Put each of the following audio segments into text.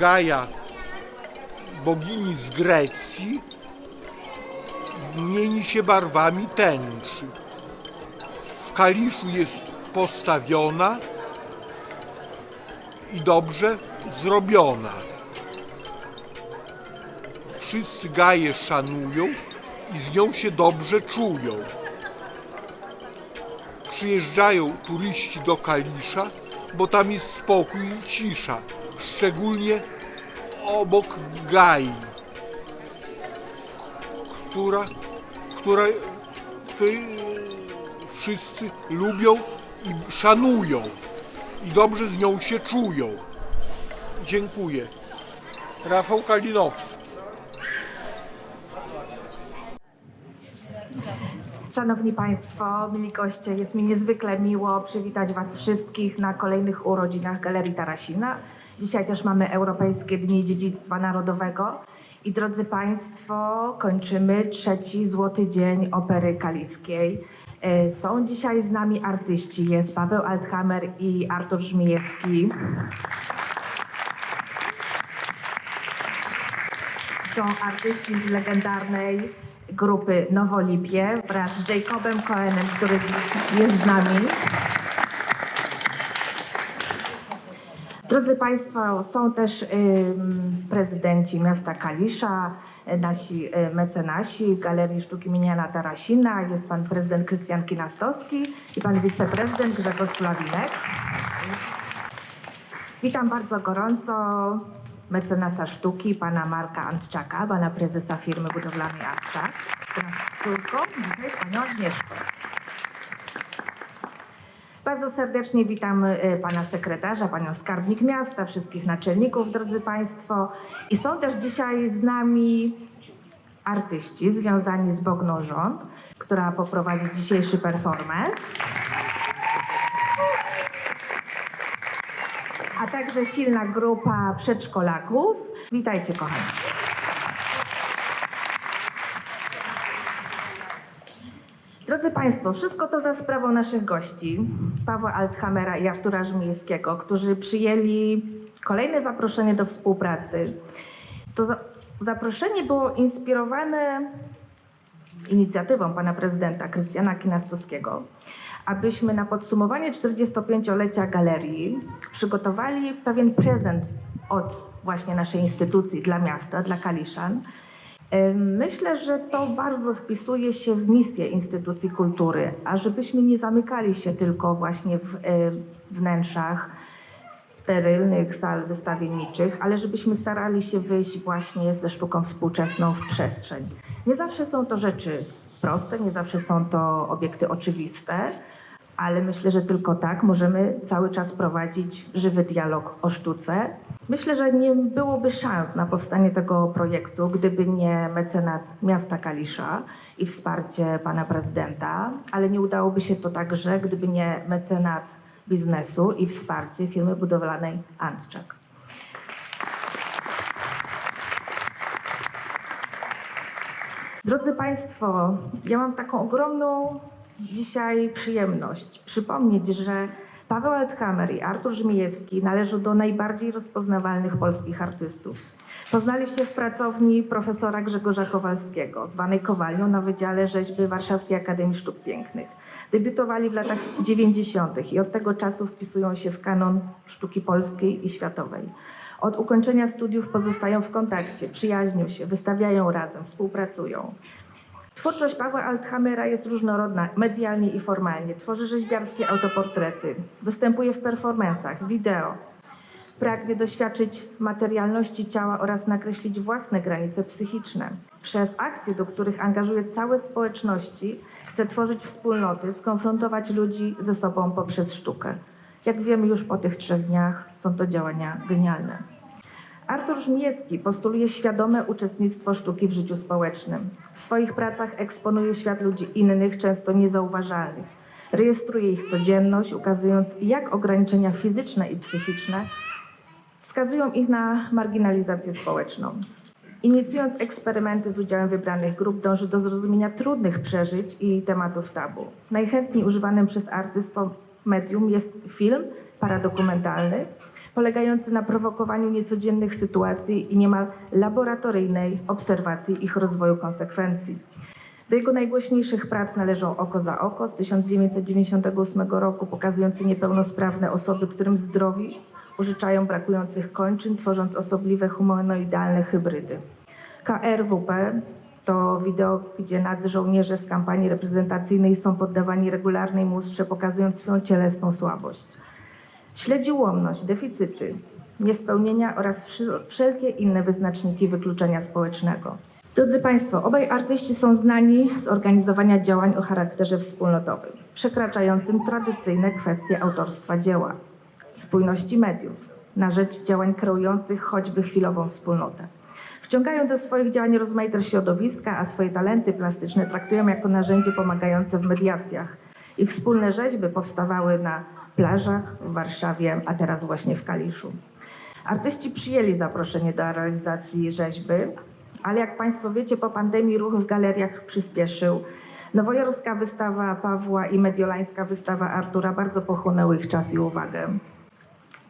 Gaja, bogini z Grecji, mieni się barwami tęczy. W Kaliszu jest postawiona i dobrze zrobiona. Wszyscy Gaję szanują i z nią się dobrze czują. Przyjeżdżają turyści do Kalisza, bo tam jest spokój i cisza, szczególnie obok Gai, która, która, której wszyscy lubią i szanują i dobrze z nią się czują. Dziękuję. Rafał Kalinowski. Szanowni Państwo, mili goście, jest mi niezwykle miło przywitać Was wszystkich na kolejnych urodzinach Galerii Tarasina. Dzisiaj też mamy Europejskie Dni Dziedzictwa Narodowego. I drodzy Państwo, kończymy trzeci Złoty Dzień Opery Kaliskiej. E, Są dzisiaj z nami artyści. Jest Paweł Althammer i Artur Żmijewski. Są artyści z legendarnej grupy Nowolipie wraz z Jacobem Cohenem, który jest z nami. Drodzy Państwo, są też prezydenci miasta Kalisza, y, nasi y, mecenasi Galerii Sztuki imienia Tarasina. Jest pan prezydent Krystian Kinastowski i pan wiceprezydent Grzegorz Kulawinek. Witam bardzo gorąco mecenasa sztuki, pana Marka Antczaka, pana prezesa firmy budowlanej Antczak, wraz z córką, dzisiaj panią Agnieszką. Bardzo serdecznie witam y, pana sekretarza, panią skarbnik miasta, wszystkich naczelników, drodzy państwo. I są też dzisiaj z nami artyści związani z Bogną Rząd, która poprowadzi dzisiejszy performance. a także silna grupa przedszkolaków. Witajcie, kochani. Drodzy Państwo, wszystko to za sprawą naszych gości, Pawła Althamera i Artura Żmijskiego, którzy przyjęli kolejne zaproszenie do współpracy. To za zaproszenie było inspirowane inicjatywą pana prezydenta Krystiana Kinastowskiego, abyśmy na podsumowanie 45-lecia galerii przygotowali pewien prezent od właśnie naszej instytucji dla miasta, dla Kaliszan. Myślę, że to bardzo wpisuje się w misję instytucji kultury, a żebyśmy nie zamykali się tylko właśnie w y, wnętrzach sterylnych sal wystawienniczych, ale żebyśmy starali się wyjść właśnie ze sztuką współczesną w przestrzeń. Nie zawsze są to rzeczy proste, nie zawsze są to obiekty oczywiste, ale myślę, że tylko tak możemy cały czas prowadzić żywy dialog o sztuce. Myślę, że nie byłoby szans na powstanie tego projektu, gdyby nie mecenat miasta Kalisza i wsparcie pana prezydenta, ale nie udałoby się to także, gdyby nie mecenat biznesu i wsparcie firmy budowlanej Antczak. Drodzy Państwo, ja mam taką ogromną dzisiaj przyjemność przypomnieć, że Paweł Althammer i Artur Żmijewski należą do najbardziej rozpoznawalnych polskich artystów. Poznali się w pracowni profesora Grzegorza Kowalskiego, zwanej Kowalnią na Wydziale Rzeźby Warszawskiej Akademii Sztuk Pięknych. Debiutowali w latach 90. i od tego czasu wpisują się w kanon sztuki polskiej i światowej. Od ukończenia studiów pozostają w kontakcie, przyjaźnią się, wystawiają razem, współpracują. Twórczość Pawła Althamera jest różnorodna medialnie i formalnie. Tworzy rzeźbiarskie autoportrety, występuje w performansach, wideo. Pragnie doświadczyć materialności ciała oraz nakreślić własne granice psychiczne. Przez akcje, do których angażuje całe społeczności, chce tworzyć wspólnoty, skonfrontować ludzi ze sobą poprzez sztukę. Jak wiemy już po tych trzech dniach, są to działania genialne. Artur Żmijewski postuluje świadome uczestnictwo sztuki w życiu społecznym. W swoich pracach eksponuje świat ludzi innych, często niezauważalnych. Rejestruje ich codzienność, ukazując jak ograniczenia fizyczne i psychiczne wskazują ich na marginalizację społeczną. Inicjując eksperymenty z udziałem wybranych grup, dąży do zrozumienia trudnych przeżyć i tematów tabu. Najchętniej używanym przez artystów medium jest film paradokumentalny, polegający na prowokowaniu niecodziennych sytuacji i niemal laboratoryjnej obserwacji ich rozwoju konsekwencji. Do jego najgłośniejszych prac należą Oko za oko z 1998 roku, pokazujący niepełnosprawne osoby, którym zdrowi użyczają brakujących kończyn, tworząc osobliwe humanoidalne hybrydy. KRWP to wideo, gdzie nadzy żołnierze z kampanii reprezentacyjnej są poddawani regularnej mustrze, pokazując swoją cielesną słabość. Śledzi ułomność, deficyty, niespełnienia oraz wszelkie inne wyznaczniki wykluczenia społecznego. Drodzy Państwo, obaj artyści są znani z organizowania działań o charakterze wspólnotowym, przekraczającym tradycyjne kwestie autorstwa dzieła, spójności mediów, na rzecz działań kreujących choćby chwilową wspólnotę. Wciągają do swoich działań rozmaite środowiska, a swoje talenty plastyczne traktują jako narzędzie pomagające w mediacjach. Ich wspólne rzeźby powstawały na plażach w Warszawie, a teraz właśnie w Kaliszu. Artyści przyjęli zaproszenie do realizacji rzeźby, ale jak Państwo wiecie, po pandemii ruch w galeriach przyspieszył. Nowojorska wystawa Pawła i mediolańska wystawa Artura bardzo pochłonęły ich czas i uwagę.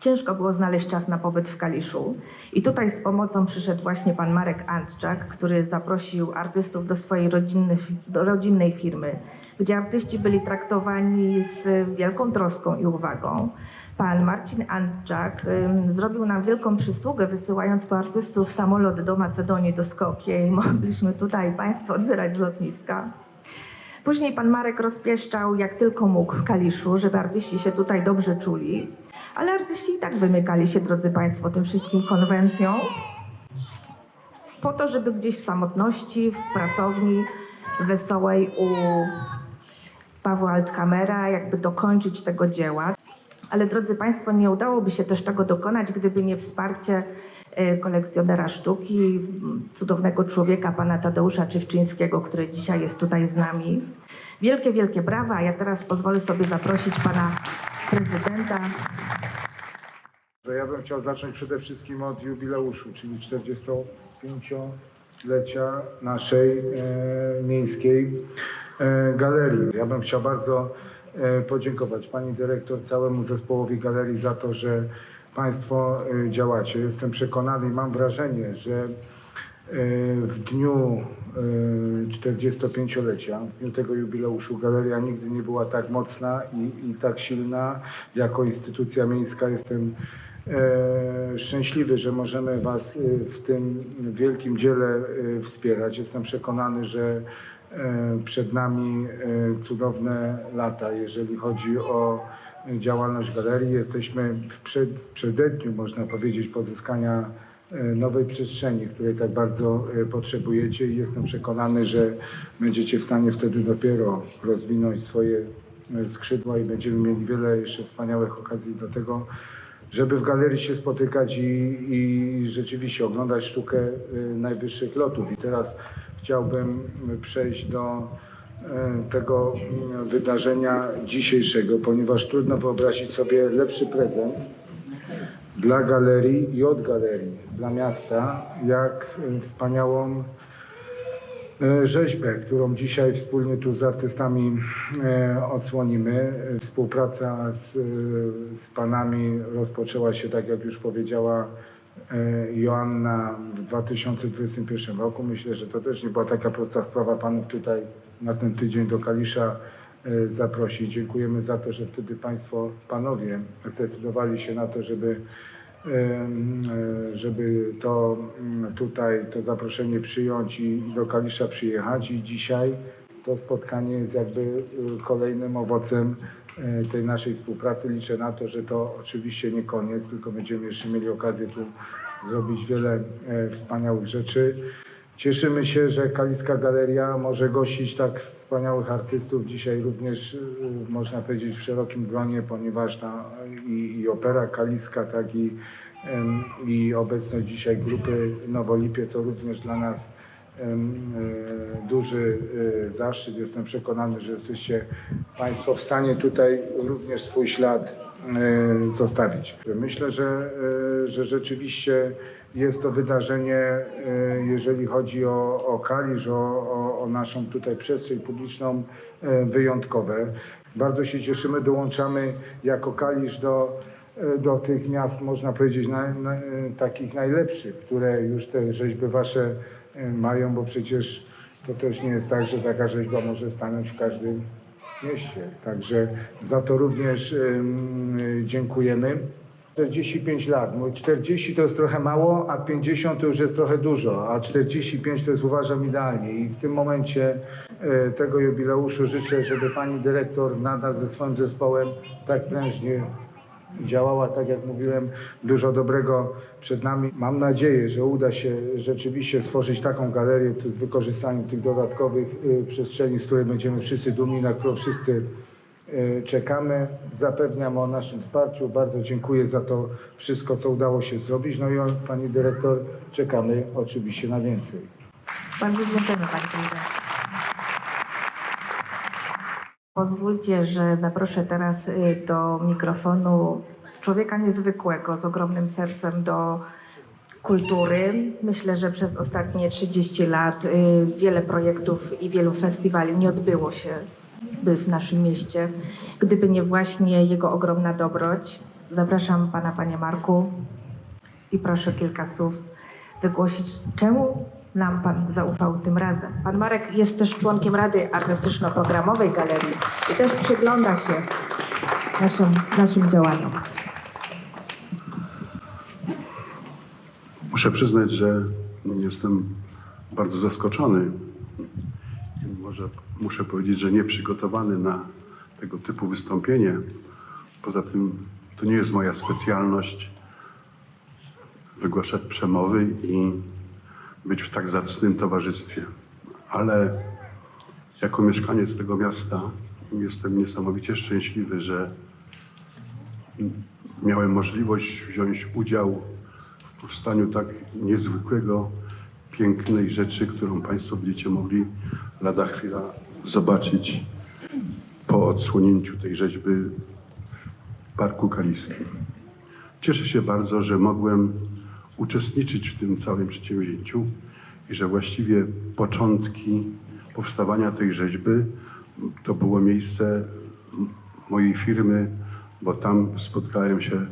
Ciężko było znaleźć czas na pobyt w Kaliszu. I tutaj z pomocą przyszedł właśnie pan Marek Antczak, który zaprosił artystów do swojej rodzinny, do rodzinnej firmy, gdzie artyści byli traktowani z wielką troską i uwagą. Pan Marcin Antczak zrobił nam wielką przysługę, wysyłając po artystów samolot do Macedonii, do Skopje i mogliśmy tutaj Państwo odbierać z lotniska. Później pan Marek rozpieszczał jak tylko mógł w Kaliszu, żeby artyści się tutaj dobrze czuli. Ale artyści i tak wymykali się, drodzy Państwo, tym wszystkim konwencjom. Po to, żeby gdzieś w samotności, w pracowni wesołej u Pawła Altkamera jakby dokończyć tego dzieła. Ale drodzy Państwo, nie udałoby się też tego dokonać, gdyby nie wsparcie e, kolekcjonera sztuki, cudownego człowieka, pana Tadeusza Czywczyńskiego, który dzisiaj jest tutaj z nami. Wielkie, wielkie brawa. Ja teraz pozwolę sobie zaprosić pana prezydenta Że ja bym chciał zacząć przede wszystkim od jubileuszu, czyli 45-lecia naszej e, miejskiej e, galerii. Ja bym chciał bardzo e, podziękować pani dyrektor, całemu zespołowi galerii za to, że państwo e, działacie. Jestem przekonany i mam wrażenie, że e, w dniu e, 45-lecia, w dniu tego jubileuszu, galeria nigdy nie była tak mocna i, i tak silna jako instytucja miejska. Jestem szczęśliwy, że możemy Was e, w tym wielkim dziele e, wspierać. Jestem przekonany, że e, przed nami e, cudowne lata, jeżeli chodzi o działalność galerii. Jesteśmy w, przed, przededniu, można powiedzieć, pozyskania e, nowej przestrzeni, której tak bardzo e, potrzebujecie i jestem przekonany, że będziecie w stanie wtedy dopiero rozwinąć swoje e, skrzydła i będziemy mieli wiele jeszcze wspaniałych okazji do tego, żeby w galerii się spotykać i, i rzeczywiście oglądać sztukę e, najwyższych lotów. I teraz chciałbym przejść do e, tego mm, wydarzenia dzisiejszego, ponieważ trudno wyobrazić sobie lepszy prezent dla galerii i od galerii, dla miasta, jak wspaniałą rzeźbę, którą dzisiaj wspólnie tu z artystami e, odsłonimy. E, Współpraca z, e, z panami rozpoczęła się, tak jak już powiedziała e, Joanna, w 2021 roku. Myślę, że to też nie była taka prosta sprawa panów tutaj na ten tydzień do Kalisza e, zaprosić. Dziękujemy za to, że wtedy państwo, panowie zdecydowali się na to, żeby e, żeby to mm, tutaj to zaproszenie przyjąć i i do Kalisza przyjechać i dzisiaj to spotkanie jest jakby y, kolejnym owocem e, tej naszej współpracy. Liczę na to, że to oczywiście nie koniec, tylko będziemy jeszcze mieli okazję tu zrobić wiele e, wspaniałych rzeczy. Cieszymy się, że Kaliska Galeria może gościć tak wspaniałych artystów. Dzisiaj również y, można powiedzieć w szerokim gronie, ponieważ ta, i, i opera Kaliska, tak i, i obecność dzisiaj grupy Nowolipie to również dla nas e, duży e, zaszczyt. Jestem przekonany, że jesteście Państwo w stanie tutaj również swój ślad e, zostawić. Myślę, że, że rzeczywiście jest to wydarzenie, e, jeżeli chodzi o, o Kalisz, o, o, o naszą tutaj przestrzeń publiczną, e, wyjątkowe. Bardzo się cieszymy, dołączamy jako Kalisz do e, do tych miast, można powiedzieć, na, na, takich najlepszych, które już te rzeźby wasze mają, bo przecież to też nie jest tak, że taka rzeźba może stanąć w każdym mieście. Także za to również em, dziękujemy. 45 lat. Mówię, 40 to jest trochę mało, a 50 to już jest trochę dużo, a 45 to jest uważam idealnie. I w tym momencie e, tego jubileuszu życzę, żeby pani dyrektor nadal ze swoim zespołem tak prężnie działała, tak jak mówiłem, dużo dobrego przed nami. Mam nadzieję, że uda się rzeczywiście stworzyć taką galerię z wykorzystaniem tych dodatkowych y, przestrzeni, z której będziemy wszyscy dumni, na którą wszyscy czekamy. Zapewniam o naszym wsparciu. Bardzo dziękuję za to wszystko, co udało się zrobić. No i pani dyrektor, czekamy oczywiście na więcej. Bardzo dziękujemy Pani Prezydent. Pozwólcie, że zaproszę teraz y, do mikrofonu człowieka niezwykłego, z ogromnym sercem do kultury. Myślę, że przez ostatnie 30 lat y, wiele projektów i wielu festiwali nie odbyło się by w naszym mieście, gdyby nie właśnie jego ogromna dobroć. Zapraszam Pana, Panie Marku i proszę kilka słów wygłosić, czemu nam Pan zaufał tym razem. Pan Marek jest też członkiem Rady Artystyczno-Programowej Galerii i też przygląda się naszym, naszym działaniom. Muszę przyznać, że jestem bardzo zaskoczony. Może muszę powiedzieć, że nieprzygotowany na tego typu wystąpienie. Poza tym to nie jest moja specjalność wygłaszać przemowy i być w tak zacnym towarzystwie. Ale jako mieszkaniec tego miasta jestem niesamowicie szczęśliwy, że miałem możliwość wziąć udział w powstaniu tak niezwykłego, pięknej rzeczy, którą Państwo będziecie mogli lada chwila zobaczyć po odsłonięciu tej rzeźby w Parku Kaliskim. Cieszę się bardzo, że mogłem uczestniczyć w tym całym przedsięwzięciu i że właściwie początki powstawania tej rzeźby to było miejsce mojej firmy, bo tam spotkałem się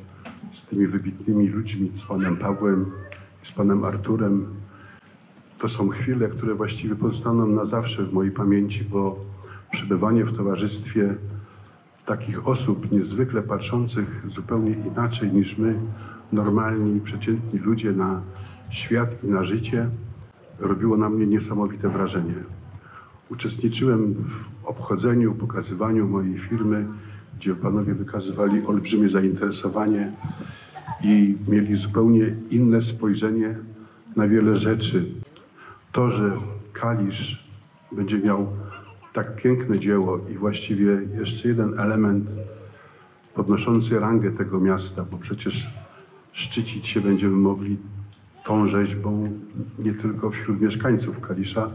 z tymi wybitnymi ludźmi, z panem Pawłem z panem Arturem. To są chwile, które właściwie pozostaną na zawsze w mojej pamięci, bo przebywanie w towarzystwie takich osób niezwykle patrzących zupełnie inaczej niż my, normalni, przeciętni ludzie na świat i na życie, robiło na mnie niesamowite wrażenie. Uczestniczyłem w obchodzeniu, pokazywaniu mojej firmy, gdzie panowie wykazywali olbrzymie zainteresowanie i mieli zupełnie inne spojrzenie na wiele rzeczy. To, że Kalisz będzie miał tak piękne dzieło i właściwie jeszcze jeden element podnoszący rangę tego miasta, bo przecież szczycić się będziemy mogli tą rzeźbą nie tylko wśród mieszkańców Kalisza,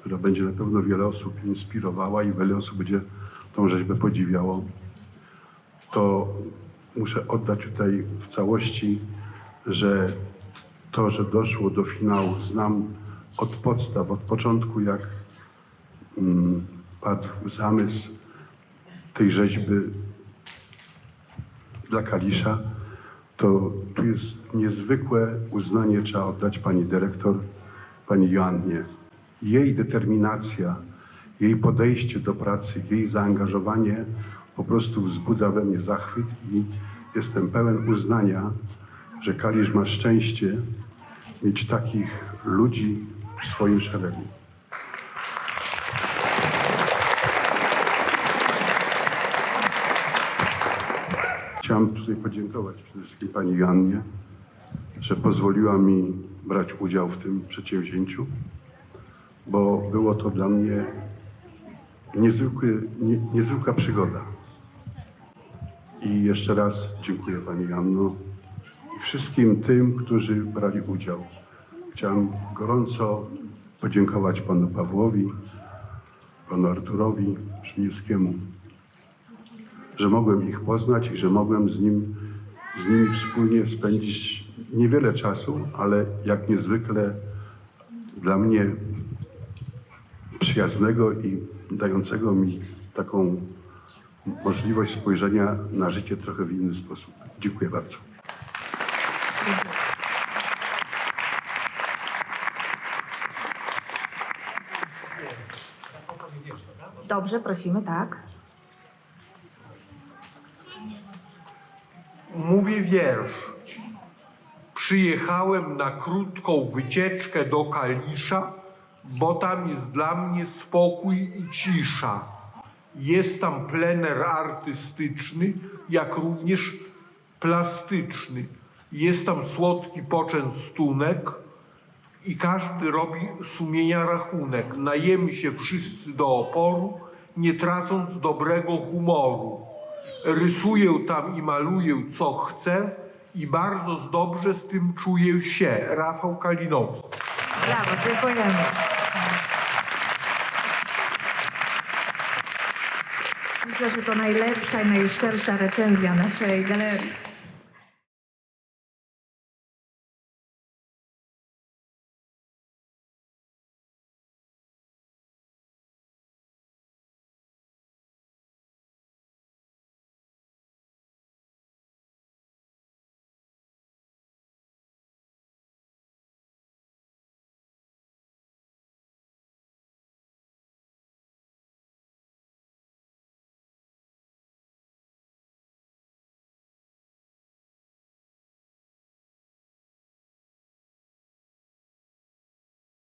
która będzie na pewno wiele osób inspirowała i wiele osób będzie tą rzeźbę podziwiało, to muszę oddać tutaj w całości, że to, że doszło do finału, znam od podstaw, od początku, jak mm, padł zamysł tej rzeźby dla Kalisza, to tu jest niezwykłe uznanie trzeba oddać pani dyrektor, pani Joannie. Jej determinacja, jej podejście do pracy, jej zaangażowanie po prostu wzbudza we mnie zachwyt i jestem pełen uznania, że Kalisz ma szczęście mieć takich ludzi w swoim szeregu. Chciałem tutaj podziękować przede wszystkim pani Joannie, że pozwoliła mi brać udział w tym przedsięwzięciu, bo było to dla mnie niezwykły, nie, niezwykła przygoda. I jeszcze raz dziękuję Pani Janno i wszystkim tym, którzy brali udział. Chciałem gorąco podziękować Panu Pawłowi, Panu Arturowi Szmielskiemu, że mogłem ich poznać i że mogłem z, nim, z nimi wspólnie spędzić niewiele czasu, ale jak niezwykle dla mnie przyjaznego i dającego mi taką możliwość spojrzenia na życie trochę w inny sposób. Dziękuję bardzo. Dobrze, prosimy, tak. Mówię wiersz. Przyjechałem na krótką wycieczkę do Kalisza, bo tam jest dla mnie spokój i cisza. Jest tam plener artystyczny, jak również plastyczny. Jest tam słodki poczęstunek i każdy robi sumienia rachunek. Najemy się wszyscy do oporu, nie tracąc dobrego humoru. Rysuję tam i maluję co chcę i bardzo dobrze z tym czuję się. Rafał Kalinow. Brawo, dziękujemy. Myślę, że to najlepsza i najszczersza recenzja naszej galerii.